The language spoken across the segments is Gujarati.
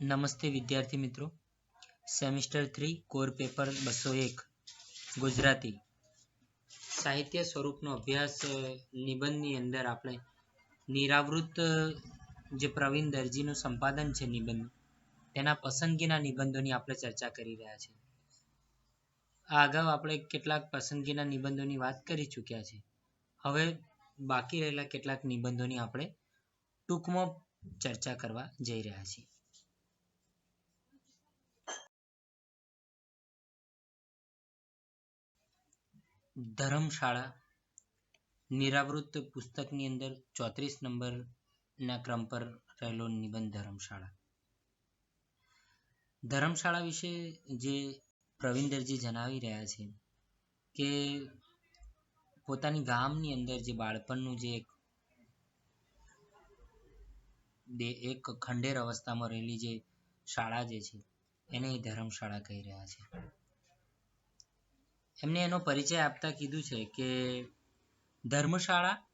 નમસ્તે વિદ્યાર્થી મિત્રો. સેમિસ્ટર થ્રી, કોર પેપર બસો એક, ગુજરાતી. સાહિત્ય સ્વરૂપનો અભ્યાસ નિબંધની અંદર આપણે નિરાવૃત જે પ્રવીણ દરજીનું સંપાદન છે નિબંધ, તેના પસંદગીના નિબંધોની આપણે ચર્ચા કરી રહ્યા છીએ. આ અગાઉ આપણે કેટલાક પસંદગીના નિબંધોની વાત કરી ચૂક્યા છે હવે બાકી રહેલા કેટલાક નિબંધોની આપણે ટૂંકમાં ચર્ચા કરવા જઈ રહ્યા છીએ. ધર્મશાળા નિરાવૃત પુસ્તકની અંદર ચોત્રીસ નંબરના ક્રમ પર રહેલો નિબંધ ધર્મશાળા. ધર્મશાળા વિશે જે પ્રવિંદરજી જણાવી રહ્યા છે કે પોતાની ગામની અંદર જે બાળપણનું જે એક બે એક ખંડેર અવસ્થામાં રહેલી જે શાળા જે છે, એને ધર્મશાળા કહી રહ્યા છે. એમને એનો પરિચય આપતા કીધું છે કે ધર્મશાળા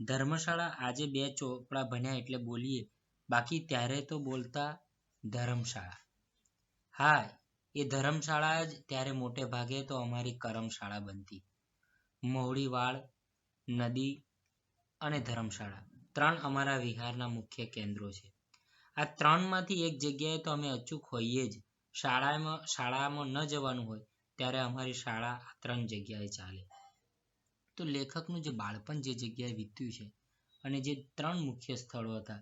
ધર્મશાળા આજે બે ચોપડા ભણ્યા એટલે બોલીએ. બાકી ત્યારે તો બોલતા ધર્મશાળા. હા, એ ધર્મશાળા જ ત્યારે મોટે ભાગે તો અમારી કરમશાળા બનતી. મહુડી વાળ, નદી અને ધર્મશાળા. ત્રણ અમારા વિહારના મુખ્ય કેન્દ્રો છે. આ ત્રણમાંથી એક જગ્યાએ તો અમે અચૂક હોઈએ જ. શાળામાં શાળામાં ન જવાનું હોય ત્યારે અમારી શાળા આ ત્રણ જગ્યાએ ચાલે. તો લેખકનું જે બાળપણ જે જગ્યાએ વીત્યું છે અને જે ત્રણ મુખ્ય સ્થળો હતા,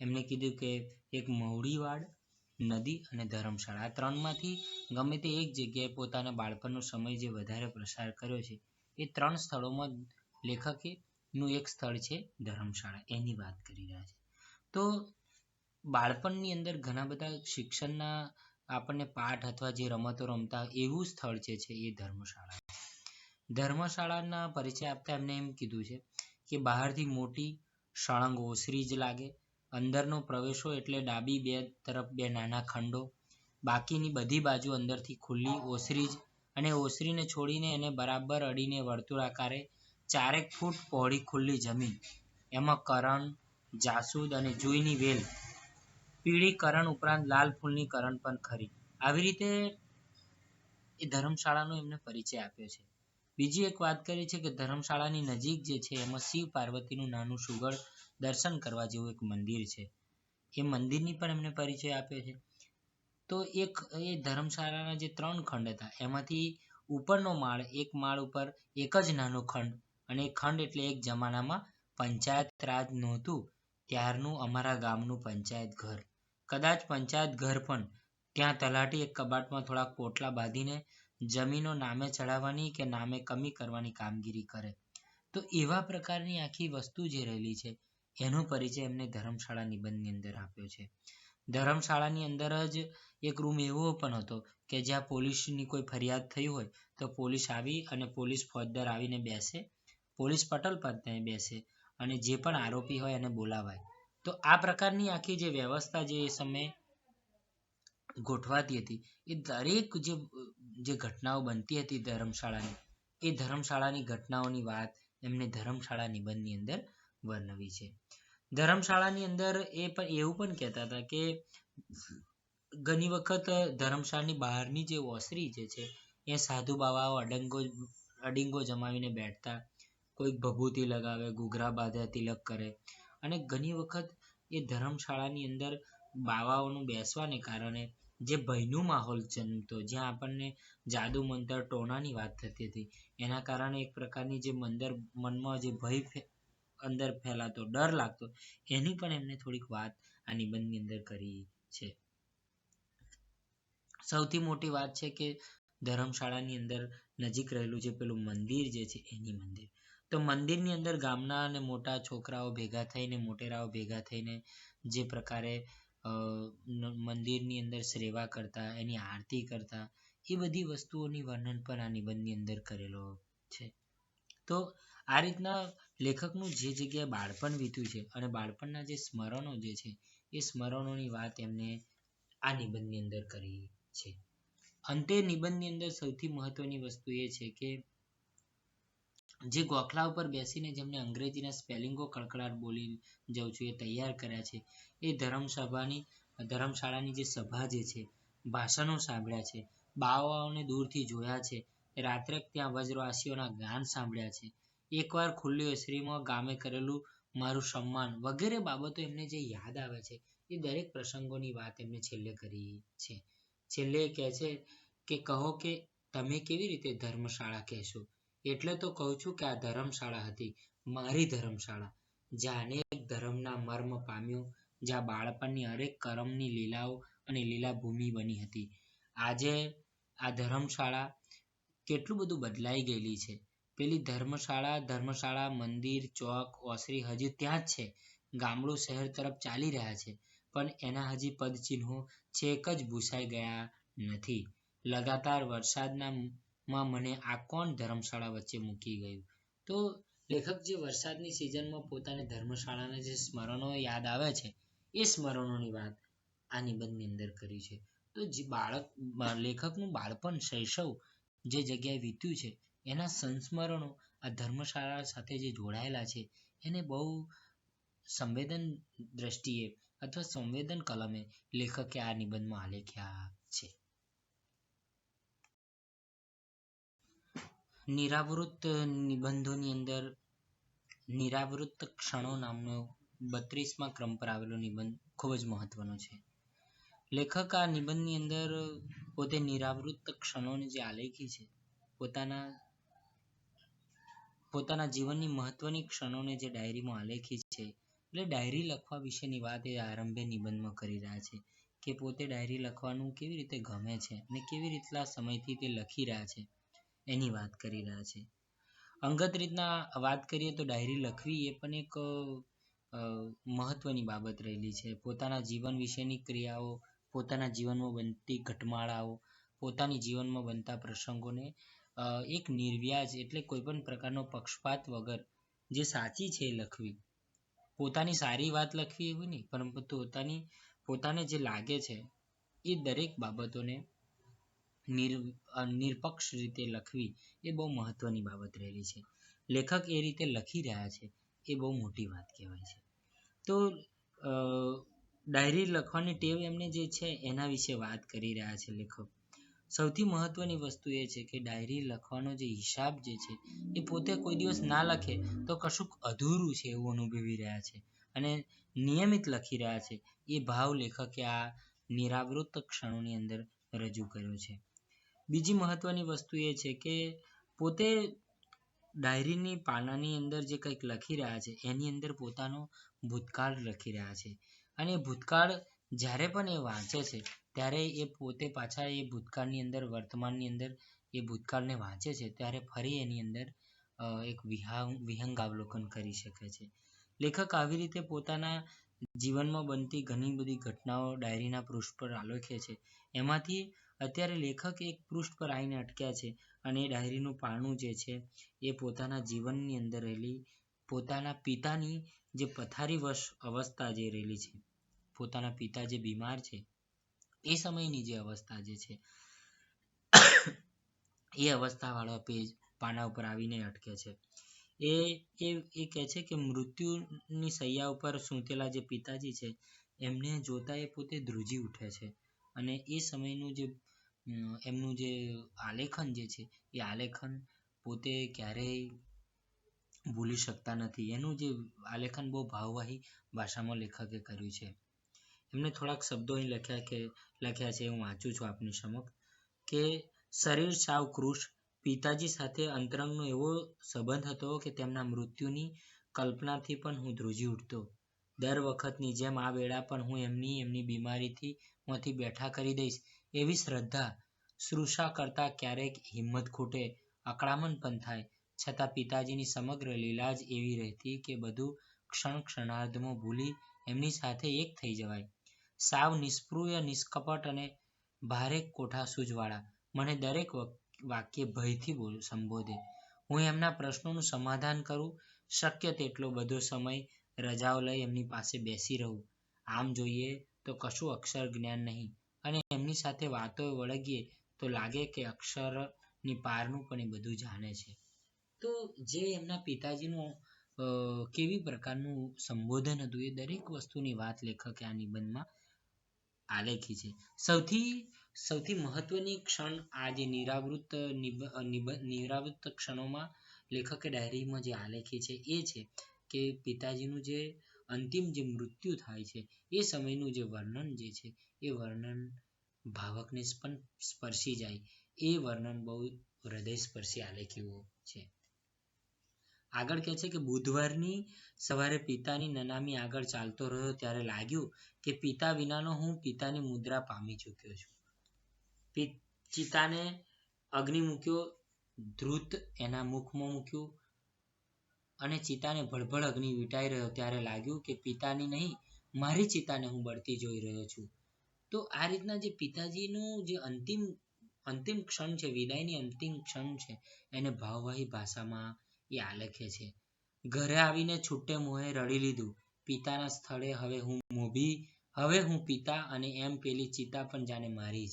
એમને કીધું કે એક મહુડીવાડ, નદી અને ધર્મશાળા. આ ત્રણમાંથી ગમે તે એક જગ્યાએ પોતાના બાળપણનો સમય જે વધારે પ્રસાર કર્યો છે, એ ત્રણ સ્થળોમાં લેખકે નું એક સ્થળ છે ધર્મશાળા. એની વાત કરી રહ્યા છે. તો બાળપણની અંદર ઘણા બધા શિક્ષણના આપણને પાઠ અથવા જે રમતો રમતા એવું સ્થળ છે એ ધર્મશાળા. ધર્મશાળાના પરિચય આપતા એમને એમ કીધું છે કે બહારથી મોટી સળંગ ઓસરી જ લાગે, અંદરનો પ્રવેશો એટલે ડાબી બે તરફ બે નાના ખંડો, બાકીની બધી બાજુ અંદરથી ખુલ્લી ઓસરી જ અને ઓસરીને છોડીને એને બરાબર અડીને વર્તુળ આકારે ચારેક ફૂટ પહોળી ખુલ્લી જમીન, એમાં કરણ, જાસૂદ અને જુઈની વેલ પીળી કરણ ઉપરાંત લાલ ફૂલની કરણ પણ ખરી. આવી રીતે એ ધર્મશાળાનો એમને પરિચય આપ્યો છે. બીજી એક વાત કરી છે કે ધર્મશાળાની નજીક જે છે, એમાં શિવ પાર્વતીનું નાનું સુગળ દર્શન કરવા જેવું એક મંદિર છે. એ મંદિરની પણ એમને પરિચય આપ્યો છે. તો એક એ ધર્મશાળાના જે ત્રણ ખંડ હતા, એમાંથી ઉપરનો માળ, એક માળ ઉપર એક જ નાનો ખંડ અને ખંડ એટલે એક જમાનામાં પંચાયત રાજ નહોતું. ત્યારનું અમારા ગામનું પંચાયત ઘર. કદાચ પંચાયત ઘર પણ. ત્યાં તલાટી એક કબાટમાં થોડાક પોટલા બાંધીને જમીનો નામે ચડાવવાની કે નામે કમી કરવાની કામગીરી કરે. તો એવા પ્રકારની આખી વસ્તુ જે રહેલી છે, એનો પરિચય એમને ધર્મશાળા નિબંધની અંદર આપ્યો છે. ધર્મશાળાની અંદર જ એક રૂમ એવો પણ હતો કે જ્યાં પોલીસની કોઈ ફરિયાદ થઈ હોય તો પોલીસ આવી અને પોલીસ ફોજદાર આવીને બેસે. પોલીસ પટલ પર ત્યાં બેસે અને જે પણ આરોપી હોય એને બોલાવાય. તો આ પ્રકારની આખી જે વ્યવસ્થા જે એ સમયે ગોઠવાતી હતી, એ દરેક જે જે ઘટનાઓ બનતી હતી ધર્મશાળાની, એ ધર્મશાળાની ઘટનાઓની વાત એમને ધર્મશાળા નિબંધની અંદર વર્ણવી છે. ધર્મશાળાની અંદર એ પણ, એવું પણ કહેતા હતા કે ઘણી વખત ધર્મશાળાની બહારની જે ઓસરી જે છે, એ સાધુ બાવાઓ અડંગો, અડિંગો જમાવીને બેઠતા, કોઈક ભભૂતિ લગાવે, ઘૂઘરા બાંધે, તિલક કરે અને ઘણી વખત એ ધર્મશાળાની અંદર બાવાઓનું બેસવાને કારણે જે ભયનું માહોલ જન્મતો, જ્યાં આપણને જાદુ મંતર ટોણાની વાત થતી હતી, એના કારણે એક પ્રકારની જે મંદર, મનમાં જે ભય અંદર ફેલાતો, ડર લાગતો, એની પણ એમને થોડીક વાત આ નિબંધની અંદર કરી છે. સૌથી મોટી વાત છે કે ધર્મશાળાની અંદર નજીક રહેલું જે પેલું મંદિર જે છે, એની મંદિર. તો મંદિરની અંદર ગામના અને મોટા છોકરાઓ ભેગા થઈને, મોટેરાઓ ભેગા થઈને જે પ્રકારે મંદિરની અંદર સેવા કરતા, એની આરતી કરતા, એ બધી વસ્તુઓની વર્ણન પણ આ નિબંધની અંદર કરેલો છે. તો આ રીતના લેખકનું જે જગ્યાએ બાળપણ વીત્યું છે અને બાળપણના જે સ્મરણો જે છે, એ સ્મરણોની વાત એમને આ નિબંધની અંદર કરી છે. અંતે નિબંધની અંદર સૌથી મહત્વની વસ્તુ એ છે કે જે ગોખલા ઉપર બેસીને જેમને અંગ્રેજીના સ્પેલિંગો કડકડાટ બોલી જાઉં છું એ તૈયાર કર્યા છે. એ ધર્મસભાની, ધર્મશાળાની જે સભા જે છે, ભાષણો સાંભળ્યા છે. બાવાઓને દૂરથી જોયા છે. રાત્રે ત્યાં વજ્રવાસીઓના ગાન સાંભળ્યા છે. એકવાર ખુલ્લી ઓસરીમાં ગામે કરેલું મારું સન્માન વગેરે બાબતો એમને જે યાદ આવે છે, એ દરેક પ્રસંગોની વાત એમને છેલ્લે કરી છે. છેલ્લે કહે છે કે કહો કે તમે કેવી રીતે ધર્મશાળા કહેશો? એટલે તો કહું છું કે આ ધર્મશાળા હતી, મારી ધર્મશાળા જ્યાં ધર્મના મર્મ પામ્યો, જ્યાં બાળપણની હરેક કરમની લીલાઓ અને લીલા ભૂમિ બની હતી. આજે આ ધર્મશાળા કેટલું બધું બદલાઈ ગયેલી છે. પેલી ધર્મશાળા ધર્મશાળા, મંદિર, ચોક, ઓસરી હજી ત્યાં જ છે. ગામડું શહેર તરફ ચાલી રહ્યા છે, પણ એના હજી પદચિહ્નો છેક જ ભૂસાઈ ગયા નથી. લગાતાર વરસાદના માં મને આ કોણ ધર્મશાળા વચ્ચે મૂકી ગયું? તો લેખક જે વરસાદની સિઝનમાં પોતાની ધર્મશાળાના જે સ્મરણો યાદ આવે છે, એ સ્મરણોની વાત આ નિબંધની અંદર કરી છે. તો જે બાળક લેખકનું બાળપણ શૈશવ જે જગ્યાએ વીત્યું છે, એના સંસ્મરણો આ ધર્મશાળા સાથે જે જોડાયેલા છે, એને બહુ સંવેદન દ્રષ્ટિએ અથવા સંવેદન કલમે લેખકે આ નિબંધમાં આલેખ્યા છે. નિરાવૃત નિબંધોની અંદર નિરાવૃત ક્ષણો નામનો બત્રીસમાં ક્રમ પર આવેલો નિબંધ ખૂબ જ મહત્વનો છે. લેખક આ નિબંધની અંદર પોતે નિરાવૃત ક્ષણોને જે આલેખી છે, પોતાના પોતાના જીવનની મહત્વની ક્ષણોને જે ડાયરીમાં આલેખી છે, એટલે ડાયરી લખવા વિશેની વાત એ આરંભે નિબંધમાં કરી રહ્યા છે કે પોતે ડાયરી લખવાનું કેવી રીતે ગમે છે અને કેવી રીતના સમયથી તે લખી રહ્યા છે. એની વાત કરી રહ્યા છે. અંગત રીતના વાત કરીએ તો ડાયરી લખવી એ પણ એક મહત્વની બાબત રહેલી છે. પોતાના જીવન વિશેની ક્રિયાઓ, પોતાના જીવનમાં બનતી ઘટમાળાઓ, પોતાની જીવનમાં બનતા પ્રસંગોને એક નિર્વ્યાજ એટલે કોઈ પણ પ્રકારનો પક્ષપાત વગર જે સાચી છે એ લખવી. પોતાની સારી વાત લખવી એવું નહીં, પરંતુ પોતાની, પોતાને જે લાગે છે એ દરેક બાબતોને નિર નિરપક્ષ રીતે લખવી એ બહુ મહત્વની બાબત રહેલી છે. લેખક એ રીતે લખી રહ્યા છે એ બહુ મોટી વાત કહેવાય છે. તો ડાયરી લખવાની ટેવ એમને જે છે એના વિશે વાત કરી રહ્યા છે લેખક. સૌથી મહત્વની વસ્તુ એ છે કે ડાયરી લખવાનો જે હિસાબ જે છે એ પોતે કોઈ દિવસ ના લખે તો કશુંક અધૂરું છે એવું અનુભવી રહ્યા છે. અને નિયમિત લખી રહ્યા છે એ ભાવ લેખકે આ નિરાવૃત ક્ષણોની અંદર રજૂ કર્યો છે. બીજી મહત્વની વસ્તુ એ છે કે પોતે ડાયરીની પાનાની અંદર જે કંઈક લખી રહ્યા છે, એની અંદર પોતાનો ભૂતકાળ લખી રહ્યા છે. અને ભૂતકાળ જ્યારે પણ એ વાંચે છે, ત્યારે એ પોતે પાછા એ ભૂતકાળની અંદર, વર્તમાનની અંદર એ ભૂતકાળને વાંચે છે, ત્યારે ફરી એની અંદર એક વિહાંગ અવલોકન કરી શકે છે. લેખક આવી રીતે પોતાના જીવનમાં બનતી ઘણી બધી ઘટનાઓ ડાયરીના પૃષ્ઠ પર આલેખે છે. એમાંથી અત્યારે લેખક એક પૃષ્ઠ પર આવીને અટક્યા છે અને એ ડાયરીનું પાનું જે છે એ પોતાના જીવનની અંદર રહેલી, પોતાના પિતાની જે પથારીવશ અવસ્થા જે રહેલી છે, પોતાના પિતા જે બીમાર છે, એ સમયની જે અવસ્થા જે છે, એ અવસ્થાવાળા પેજ પાના ઉપર આવીને અટકે છે. એ એ એ કહે છે કે મૃત્યુની સૈયા ઉપર સૂતેલા જે પિતાજી છે, એમને જોતા એ પોતે ધ્રુજી ઉઠે છે અને એ સમયનું જે એમનું જે આલેખન જે છે, એ આલેખન પોતે ક્યારેય ભૂલી શકતા નથી. એનું જે આલેખન બહુ ભાવવાહી ભાષામાં લેખકે કર્યું છે. એમને થોડાક શબ્દો અહીં લખ્યા કે, લખ્યા છે હું વાંચું છું આપની સમક્ષ, કે શરીર સાવ કૃશ પિતાજી સાથે અંતરંગનો એવો સંબંધ હતો કે તેમના મૃત્યુની કલ્પનાથી પણ હું ધ્રુજી ઉઠતો. દર વખતની જેમ આ વેળા પણ હું એમની એમની બીમારીથી માંથી બેઠા કરી દઈશ. એવી શ્રદ્ધા શ્રુષા કરતા ક્યારેક હિંમત ખૂટે અકળામણ પણ થાય. છતાં પિતાજીની સમગ્ર લીલા જ એવી રહેતી કે બધું ક્ષણ ક્ષણાર્ધમાં ભૂલી એમની સાથે એક થઈ જવાય. સાવ નિષ્પૃય નિષ્કપટ અને ભારે કોઠા સૂજવાળા મને દરેક વાક્ય ભયથી બોલ, સંબોધે. હું એમના પ્રશ્નોનું સમાધાન કરું, શક્ય તેટલો બધો સમય રજાઓ લઈ એમની પાસે બેસી રહું. આમ જોઈએ તો કશું અક્ષર જ્ઞાન નહીં. અને એમની સાથે વાતો વળગીએ તો લાગે કે અક્ષરની પારનું પણ એ બધું જાણે છે. તો જે એમના પિતાજીનું કેવી પ્રકારનું સંબોધન હતું એ દરેક વસ્તુની વાત લેખકે આ નિબંધમાં આલેખી છે. સૌથી સૌથી મહત્વની ક્ષણ આ જે નિરાવૃત નિરાવૃત ક્ષણોમાં લેખકે ડાયરીમાં જે આલેખી છે એ છે કે પિતાજીનું જે અંતિમ જે મૃત્યુ થાય છે, એ સમયનું જે વર્ણન જે છે, એ વર્ણન ભાવકને પણ સ્પર્શી જાય. એ વર્ણન બહુ હૃદયસ્પર્શી આલેખ્યું છે. આગળ કહે છે કે બુધવારની સવારે પિતાની નનામી આગળ ચાલતો રહ્યો ત્યારે લાગ્યું કે પિતા વિનાનો હું પિતાની મુદ્રા પામી ચૂક્યો છું. પિ- ચિતાને અગ્નિ મૂક્યો, ધ્રુત એના મુખમાં મૂક્યું અને ચિતાને ભળભળ અગ્નિ વિટાઈ રહ્યો ત્યારે લાગ્યું કે પિતાની નહીં, મારી ચિતાને હું બળતી જોઈ રહ્યો છું. તો આ રીતના જે પિતાજીનું જે અંતિમ અંતિમ ક્ષણ છે, વિદાયની અંતિમ ક્ષણ છે, એને ભાવવાહી ભાષામાં એ આલેખે છે. ઘરે આવીને છૂટે મોહે રડી લીધું. પિતાના સ્થળે હવે હું મોભી, હવે હું પિતા અને એમ પેલી ચિતા પણ જાણે મારી જ.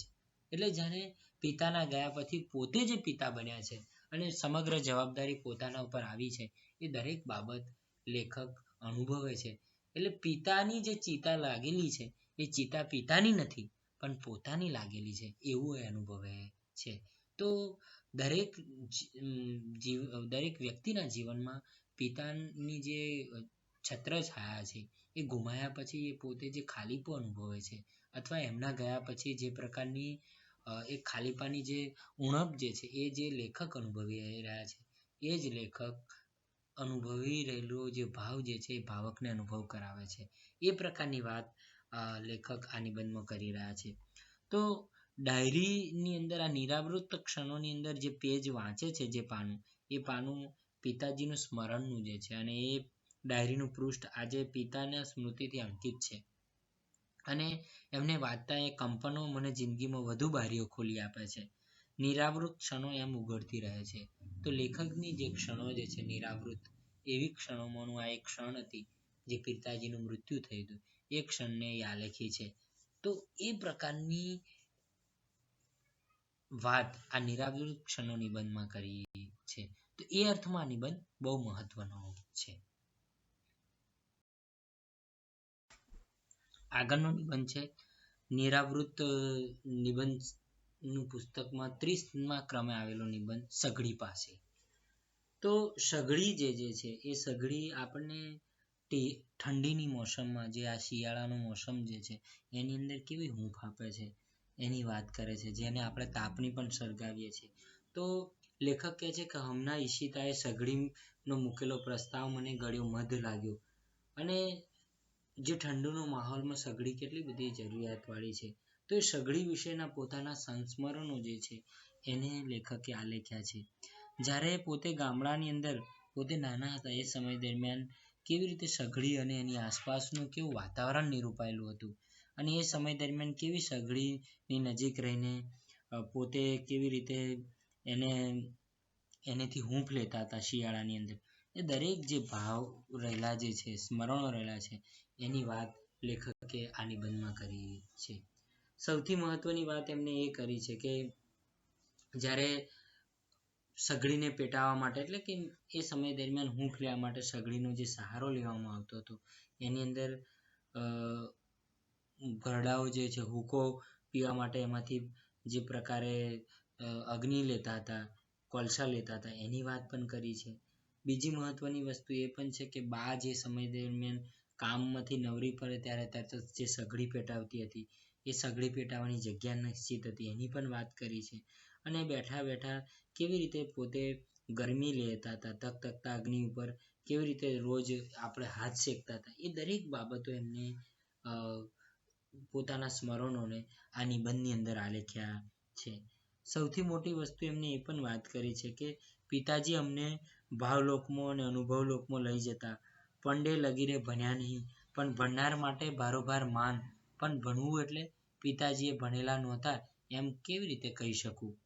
એટલે જાણે પિતાના ગયા પછી પોતે જે પિતા બન્યા છે. અને સમગ્ર જવાબદારી પોતાના ઉપર આવી છે. એ દરેક બાબત લેખક અનુભવે છે. એટલે પિતાની જે ચિતા લાગેલી છે, એ ચિતા પિતાની નથી, પણ પોતાની લાગેલી છે. એવું એ અનુભવે છે. તો દરેક જીવ, દરેક વ્યક્તિના જીવનમાં પિતાની જે છત્ર છાયા છે, એ ગુમાયા પછી એ પોતે જે ખાલીપો અનુભવે છે, અથવા એમના ગયા પછી જે પ્રકારની એ ખાલીપાની જે ઉણપ જે છે, એ જે લેખક અનુભવી રહ્યા છે, એ જ લેખક અનુભવી રહેલો જે ભાવ જે છે, એ ભાવકને અનુભવ કરાવે છે. એ પ્રકારની વાત લેખક આ નિબંધમાં કરી રહ્યા છે. તો ડાયરીની અંદર આ નિરાવૃત ક્ષણોની અંદર જે પેજ વાંચે છે, જે પાનું, એ પાનું પિતાજીનું સ્મરણનું જે છે, અને એ ડાયરીનું પૃષ્ઠ આજે પિતાના સ્મૃતિથી અંકિત છે. અને એમને વાંચતા એ કંપનો મને જિંદગીમાં વધુ બારીઓ ખોલી આપે છે. નિરાવૃત ક્ષણો એમ ઉઘડતી રહે છે. તો લેખકની જે ક્ષણો જે છે નિરાવૃત એવી ક્ષણોમાંનું આ એક ક્ષણ હતી જે પિતાજીનું મૃત્યુ થયું હતું. એ ક્ષણને એ આલેખી છે તો એ પ્રકારની વાત આ નિરાવૃત ક્ષણો નિબંધમાં કરી છે. તો એ અર્થમાં નિબંધ બહુ મહત્વનો છે. આગળનો નિબંધ છે. નિરાવૃત નિબંધનું પુસ્તકમાં ત્રીસમાં ક્રમે આવેલો નિબંધ સઘળી પાસે. તો સઘળી જે જે છે, એ સઘળી આપણને ઠંડીની મોસમમાં જે આ શિયાળાનો મોસમ જે છે, એની અંદર કેવી હૂંફ આપે છે, એની વાત કરે છે, જેને આપણે તાપની પણ સળગાવીએ છીએ. તો લેખક કહે છે કે હમણાં ઈશિતાએ સઘળીનો મૂકેલો પ્રસ્તાવ મને ગળ્યો મધ લાગ્યો. અને જે ઠંડીનો માહોલમાં સઘળી કેટલી બધી જરૂરિયાતવાળી છે, તો એ સઘળી વિશેના પોતાના સંસ્મરણો જે છે, એને લેખકે આલેખ્યા છે. જ્યારે પોતે ગામડાની અંદર, પોતે નાના હતા એ સમય દરમિયાન કેવી રીતે સઘળી અને એની આસપાસનું કેવું વાતાવરણ નિરૂપાયેલું હતું અને એ સમય દરમિયાન કેવી સઘળીની નજીક રહીને પોતે કેવી રીતે એને, એનેથી હૂંફ લેતા હતા શિયાળાની અંદર. એ દરેક જે ભાવ રહેલા જે છે, સ્મરણો રહેલા છે એની વાત લેખકે આ નિબંધમાં કરી છે. સૌથી મહત્વની વાત એમને એ કરી છે કે જ્યારે સઘળીને પેટાવા માટે, એટલે કે એ સમય દરમિયાન હૂંફ લેવા માટે સઘળીનો જે સહારો લેવામાં આવતો હતો, એની અંદર ઘરડાઓ જે છે, હુકો પીવા માટે એમાંથી જે પ્રકારે અગ્નિ લેતા હતા, કોલસા લેતા હતા, એની વાત પણ કરી છે. બીજી મહત્વની વસ્તુ એ પણ છે કે બા જે સમય દરમિયાન કામમાંથી નવરી પડે ત્યારે તરત જ સઘળી પેટાવતી હતી, એ સઘળી પેટાવાની જગ્યા નિશ્ચિત હતી, એની પણ વાત કરી છે. અને બેઠા બેઠા કેવી રીતે પોતે ગરમી લેતા હતા, તક તકતા અગ્નિ ઉપર કેવી રીતે રોજ આપણે હાથ શેકતા હતા, એ દરેક બાબતો એમને પોતાના સ્મરણોને આ નિબંધની અંદર આલેખ્યા છે. સૌથી મોટી વસ્તુ એમને એ પણ વાત કરી છે કે પિતાજી અમને ભાવલોકમાં અને અનુભવલોકમાં લઈ જતા પંડે લગીરે ભણ્યા નહીં. પણ ભણનાર માટે ભારોભાર માન. પણ ભણવું એટલે પિતાજીએ ભણેલા નહોતા એમ કેવી રીતે કહી શકું?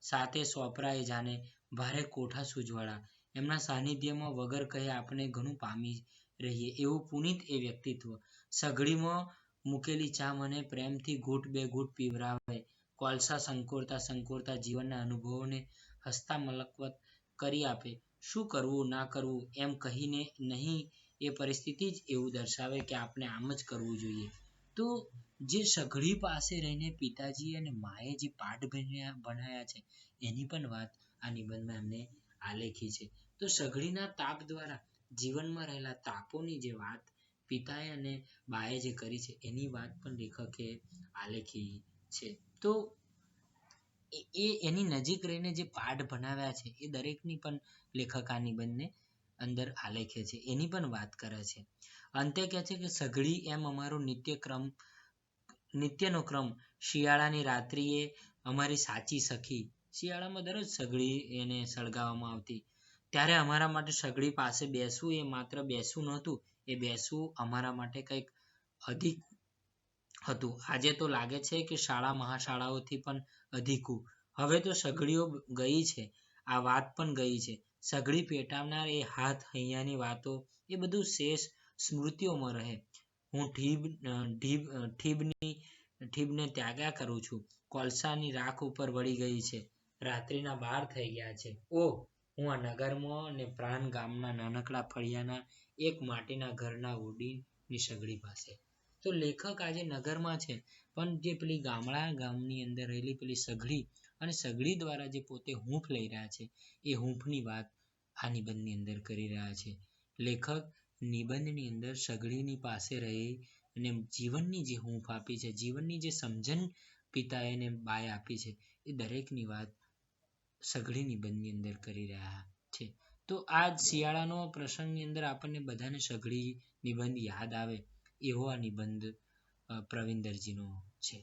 સાથે સોપરાએ જાણે, ભારે કોઠા સૂજવાળા. એમના સાનિધ્યમાં વગર કહે આપણે ઘણું પામી રહીએ. એવું પુનિત એ વ્યક્તિત્વ. સઘળીમાં મૂકેલી ચા મને પ્રેમથી ઘૂંટ બે ઘૂંટ પીવરાવે. કોલસા સંકોરતા સંકોરતા જીવનના અનુભવોને હસતા મલકવત કરી આપે. શું કરવું, ના કરવું? એમ કહીને નહીં એ પરિસ્થિતિ જ એવું દર્શાવે કે આપણે આમ જ કરવું જોઈએ. તો જે સઘળી પાસે રહીને પિતાજી અને માએ જે પાઠ ભણ્યા, ભણાયા છે, એની પણ વાત આ નિબંધમાં એમને આલેખી છે. તો સઘળીના તાપ દ્વારા જીવનમાં રહેલા તાપોની જે વાત પિતાએ અને બાએ જે કરી છે, એની વાત પણ લેખકે આલેખી છે. તો એ એની નજીક રહીને જે પાઠ ભણાવ્યા છે, એ દરેકની પણ લેખક આ નિબંધને અંદર આલેખે છે. એની પણ વાત કરે છે. અંતે કહે છે કે સઘળી એમ અમારો નિત્યક્રમ, નિત્યનો ક્રમ શિયાળાની રાત્રિએ અમારી સાચી સખી. શિયાળામાં દરરોજ સઘળી એને સળગાવવામાં આવતી. ત્યારે અમારા માટે સઘળી પાસે બેસવું એ માત્ર બેસવું નહોતું, એ બેસવું અમારા માટે કંઈક અધિક હતું. આજે તો લાગે છે કે શાળા મહાશાળાઓથી પણ અધિકું. હવે તો સઘળીઓ ગઈ છે. આ વાત પણ ગઈ છે. સઘળી પેટાવનાર એ હાથ હૈયાની વાતો, એ બધું શેષ સ્મૃતિઓમાં રહે. હું ઢીબ ઢીબ ઠીબની, ઠીબને ત્યાગ્યા કરું છું. કોલસાની રાખ ઉપર વળી ગઈ છે. રાત્રિના બાર થઈ ગયા છે. ઓહ, હું આ નગરમાં અને પ્રાણ ગામના નાનકડા ફળિયાના એક માટીના ઘરના ઓડીની સગડી પાસે. તો લેખક આજે નગરમાં છે, પણ જે પેલી ગામડા ગામની અંદર રહેલી પેલી સઘળી અને સગડી દ્વારા જે પોતે હૂંફ લઈ રહ્યા છે, એ હૂંફની વાત આ નિબંધની અંદર કરી રહ્યા છે. લેખક નિબંધની અંદર સગડીની પાસે રહી અને જીવનની જે હૂંફ આપી છે, જીવનની જે સમજણ પિતાએ એને બાય આપી છે, એ દરેકની વાત સઘળી નિબંધની અંદર કરી રહ્યા છે. તો આ શિયાળાનો પ્રસંગની અંદર આપણને બધાને સઘળી નિબંધ યાદ આવે એવો આ નિબંધ પ્રવિંદરજીનો છે.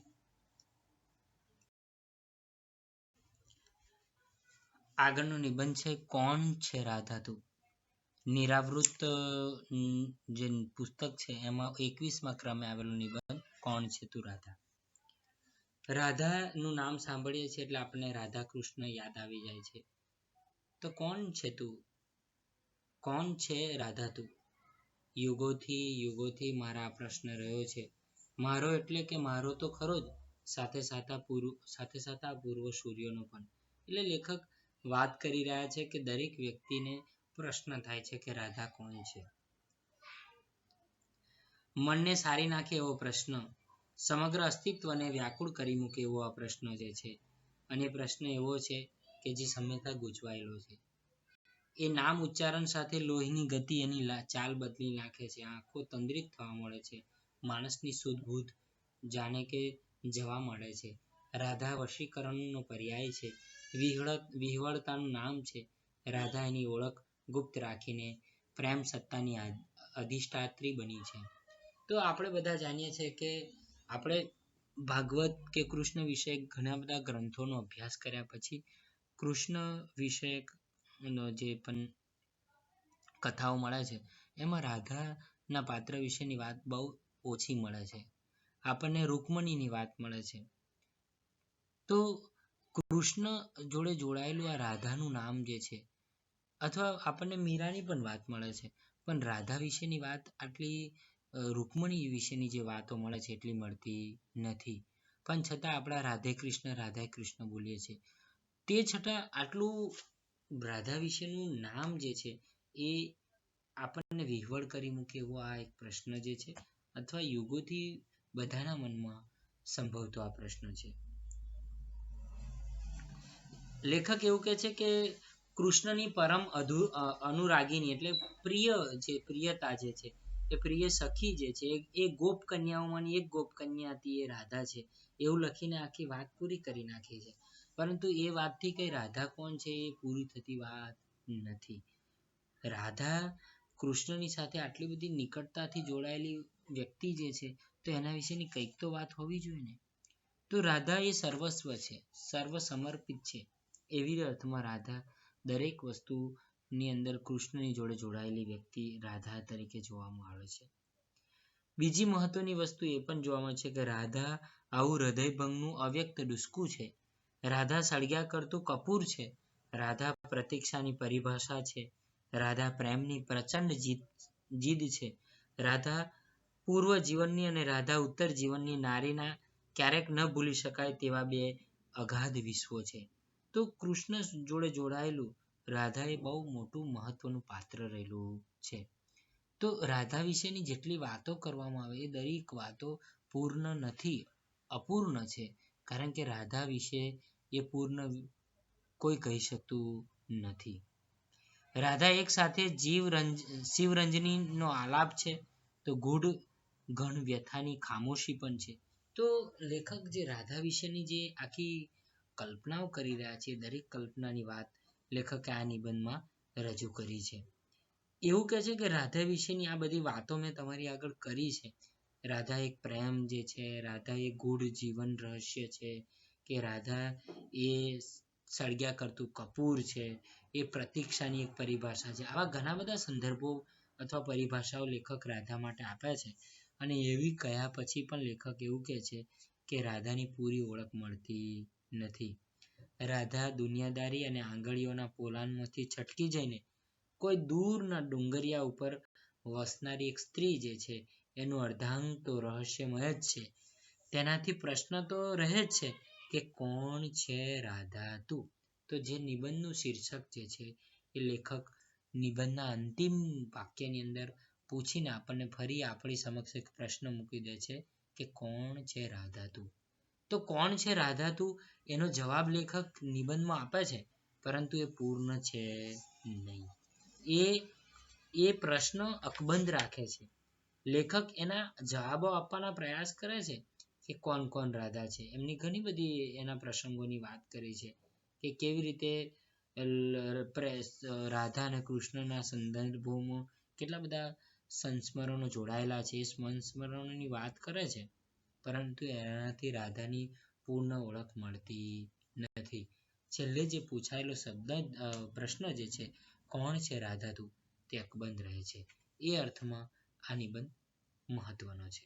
આગળનો નિબંધ છે, કોણ છે રાધા તું નિરાવૃત જે પુસ્તક છે, એમાં એકવીસમાં ક્રમે આવેલો નિબંધ, કોણ છે તું રાધા? રાધાનું નામ સાંભળીએ છીએ એટલે આપણને રાધા કૃષ્ણ યાદ આવી જાય છે. તો કોણ છે તું? કોણ છે રાધા તું યુગોથી યુગોથી મારા પ્રશ્ન રહ્યો છે. મારો એટલે કે મારો તો ખરો જ, સાથે સાથે પૂર્વ, સાથે સાથે પૂર્વ સૂર્યનો પણ. એટલે લેખક વાત કરી રહ્યા છે કે દરેક વ્યક્તિને પ્રશ્ન થાય છે કે રાધા કોણ છે? મનને સારી નાખે એવો પ્રશ્ન, સમગ્ર અસ્તિત્વને વ્યાકુળ કરી મૂકે એવો આ પ્રશ્ન જે છે. અને પ્રશ્ન એવો છે કે જે સમયતા ગૂંચવાયેલો છે. એ નામ ઉચ્ચારણ સાથે લોહીની ગતિ એની ચાલ બદલી નાખે છે. આંખો તંદ્રિત થવા મળે છે. માણસની શુદ્ધબુદ્ધ જાણે કે જવા મળે છે. રાધા વશીકરણનો પર્યાય છે. વિહવળતાનું નામ છે. રાધા એની ઓળખ ગુપ્ત રાખીને પ્રેમ સત્તાની અધિષ્ઠાત્રી બની છે. તો આપણે બધા જાણીએ છીએ કે આપણે ભાગવત કે કૃષ્ણ વિશે ઘણા બધા ગ્રંથોનો અભ્યાસ કર્યા પછી કૃષ્ણ વિષયક જે પણ કથાઓ મળે છે, એમાં રાધાના પાત્ર વિશેની વાત બહુ ઓછી મળે છે. આપણને રૂકમણીની વાત મળે છે. તો કૃષ્ણ જોડે જોડાયેલું આ રાધાનું નામ જે છે, અથવા આપણને મીરાની પણ વાત મળે છે. પણ રાધા વિશેની વાત આટલી રૂકમણી વિશેની જે વાતો મળે છે એટલી મળતી નથી. પણ છતાં આપણા રાધે કૃષ્ણ, રાધા કૃષ્ણ બોલીએ છીએ. તે છતાં આટલું રાધા વિશેનું નામ જે છે એ આપણને વિહવળ કરી મૂકે એવો આ એક પ્રશ્ન જે છે, અથવા યુગોથી બધાના મનમાં સંભવતો આ પ્રશ્ન છે. લેખક એવું કહે છે કે કૃષ્ણની પરમ અધુ અનુરાગીની એટલે પ્રિય જે, પ્રિયતા જે છે, એ પ્રિય સખી જે છે, એ ગોપ કન્યાઓમાંની એક ગોપ કન્યા હતી, એ રાધા છે. એવું લખીને આખી વાત પૂરી કરી નાખી છે. પરંતુ એ વાતથી કઈ રાધા કોણ છે એ પૂરી થતી વાત નથી. રાધા કૃષ્ણની સાથે આટલી બધી નિકટતાથી જોડાયેલી વ્યક્તિ જે છે, તો એના વિશેની કંઈક તો વાત હોવી જોઈએ ને? તો રાધા એ સર્વસ્વ છે સર્વ સમર્પિત છે. એવી અર્થમાં રાધા દરેક વસ્તુની અંદર કૃષ્ણની જોડે જોડાયેલી વ્યક્તિ રાધા તરીકે જોવામાં આવે છે. બીજી મહત્વની વસ્તુ એ પણ જોવા છે કે રાધા આવું હૃદયભંગનું, અવ્યક્ત, ડુસકું છે. રાધા સળગ્યા કરતું કપૂર છે. રાધા પ્રતીક્ષાની પરિભાષા છે. રાધા પ્રેમની પ્રચંડ જીત જીદ છે. રાધા પૂર્વ જીવનની અને રાધા ઉત્તર જીવનની નારીના ક્યારેક ન ભૂલી શકાય તેવા બે અગાધ વિશ્વો છે. તો કૃષ્ણ જોડે જોડાયેલું રાધા એ બહુ મોટું મહત્વનું પાત્ર રહેલું છે. તો રાધા વિશેની જેટલી વાતો કરવામાં આવે, એ દરેક વાતો પૂર્ણ નથી, અપૂર્ણ છે. કારણ કે રાધા વિશે એ પૂર્ણ કોઈ કહી શકતું નથી. રાધા એક સાથે જીવ રંજ શિવરંજની નો આલાપ છે, તો ગુઢ ઘણ વ્યથાની ખામોશી પણ છે. તો લેખક જે રાધા વિશેની જે આખી કલ્પનાઓ કરી રહ્યા છીએ દરેક કલ્પનાની વાત લેખકે આ નિબંધમાં રજૂ કરી છે. એવું કહે છે કે રાધા વિશેની આ બધી વાતો મેં તમારી આગળ કરી છે. રાધા એક પ્રેમ જે છે, રાધા એ ગૂઢ જીવન રહસ્ય છે કે રાધા એ સળગ્યા કરતું કપૂર છે, એ પ્રતીક્ષાની એક પરિભાષા છે. આવા ઘણા બધા સંદર્ભો અથવા પરિભાષાઓ લેખક રાધા માટે આપ્યા છે અને એવી કયા પછી પણ લેખક એવું કહે છે કે રાધાની પૂરી ઓળખ મળતી નથી. રાધા દુનિયાદારી અને આંગળીઓના પોલાણમાંથી છટકી જઈને કોઈ દૂરના ડુંગરિયા ઉપર વસનારી એક સ્ત્રી જે છે, એનું અર્ધાંગ તો રહસ્યમય જ છે. તેનાથી પ્રશ્ન તો રહે જ છે કે કોણ છે રાધા તું? તો જે નિબંધનું શીર્ષક જે છે, એ લેખક નિબંધના અંતિમ વાક્યની અંદર પૂછીને આપણને ફરી આપણી સમક્ષ એક પ્રશ્ન મૂકી દે છે કે કોણ છે રાધા તું? તો કોણ છે રાધા તું? એનો જવાબ લેખક નિબંધમાં આપે છે, પરંતુ એ પૂર્ણ છે નહીં. એ એ પ્રશ્ન અકબંધ રાખે છે. લેખક એના જવાબો આપવાના પ્રયાસ કરે છે કે કોણ કોણ રાધા છે? એમની ઘણી બધી એના પ્રસંગોની વાત કરી છે કે કેવી રીતે રાધા અને કૃષ્ણના સંદર્ભોમાં કેટલા બધા સંસ્મરણો જોડાયેલા છે, એ સંસ્મરણોની વાત કરે છે. પરંતુ એનાથી રાધાની પૂર્ણ ઓળખ મળતી નથી. છેલ્લે જે પૂછાયેલો શબ્દ પ્રશ્ન જે છે, કોણ છે રાધા તું? તે અકબંધ રહે છે. એ અર્થમાં આ નિબંધ મહત્વનો છે.